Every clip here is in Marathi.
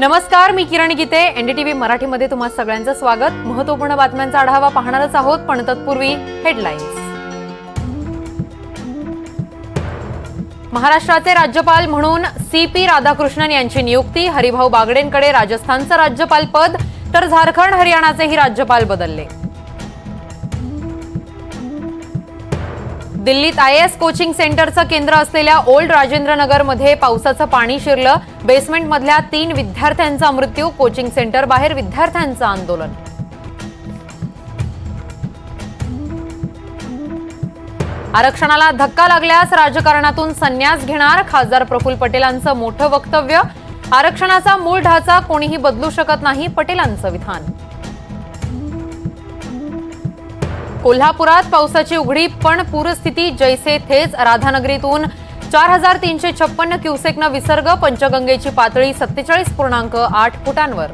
नमस्कार मी किरण गीते. एनडीटीव्ही मराठीमध्ये तुम्हा सगळ्यांचं स्वागत. महत्त्वपूर्ण बातम्यांचा आढावा पाहणारच आहोत पण तत्पूर्वी हेडलाईन्स महाराष्ट्राचे राज्यपाल म्हणून सी पी राधाकृष्णन यांची नियुक्ती हरिभाऊ बागडेंकडे राजस्थानचं राज्यपाल पद तर झारखंड हरियाणाचेही राज्यपाल बदलले. दिल्लीत आय एस कोचिंग सेंटरचं केंद्र असलेल्या ओल्ड राजेंद्रनगरमध्ये पावसाचं पाणी शिरलं. बेसमेंटमधल्या तीन विद्यार्थ्यांचा मृत्यू कोचिंग सेंटर बाहेर विद्यार्थ्यांचं आंदोलन. आरक्षणाला धक्का लागल्यास राजकारणातून संन्यास घेणार खासदार प्रफुल्ल पटेलांचं मोठं वक्तव्य. आरक्षणाचा मूळ ढाचा कोणीही बदलू शकत नाही पटेलांचं विधान. कोल्हापुरात पावसाची उघडी पण पूरस्थिती जैसे थेच राधानगरीतून चार हजार तीनशे छप्पन्न क्युसेकनं विसर्ग पंचगंगेची पातळी सत्तेचाळीस पूर्णांक आठ फुटांवर.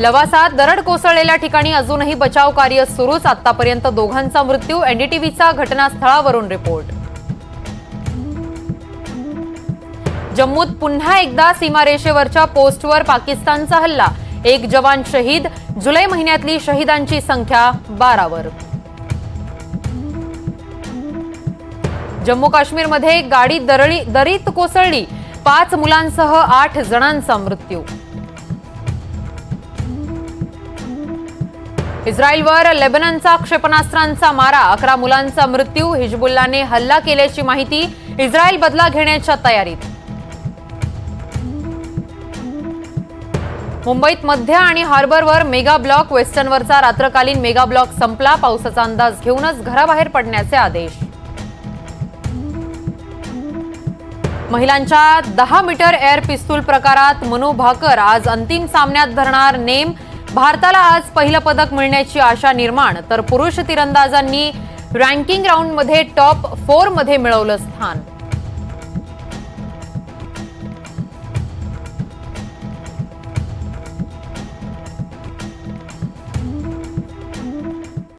लवासात दरड कोसळलेल्या ठिकाणी अजूनही बचाव कार्य सुरूच. आतापर्यंत दोघांचा मृत्यू. एनडीटीव्हीचा घटनास्थळावरून रिपोर्ट. जम्मूत पुन्हा एकदा सीमारेषेवरच्या पोस्टवर पाकिस्तानचा हल्ला. एक जवान शहीद जुलै महिन्यातली शहीदांची संख्या बारावर. जम्मू काश्मीरमध्ये गाडी दरळी दरीत कोसळली. पाच मुलांसह आठ जणांचा मृत्यू. इस्रायलवर लेबननचा क्षेपणास्त्रांचा मारा. अकरा मुलांचा मृत्यू. हिजबुल्लाने हल्ला केल्याची माहिती इस्रायल बदला घेण्याच्या तयारीत. मुंबईत मध्य आणि हार्बरवर मेगा ब्लॉक वेस्टर्नवरचा रात्रकालीन मेगा ब्लॉक संपला. पावसाचा अंदाज घेऊनच घराबाहेर पडण्याचे आदेश. महिलांच्या दहा मीटर एअर पिस्तूल प्रकारात मनु भाकर आज अंतिम सामन्यात धरणार. नेम भारताला आज पहिलं पदक मिळण्याची आशा निर्माण. तर पुरुष तिरंदाजांनी रँकिंग राऊंडमध्ये टॉप फोरमध्ये मिळवलं स्थान.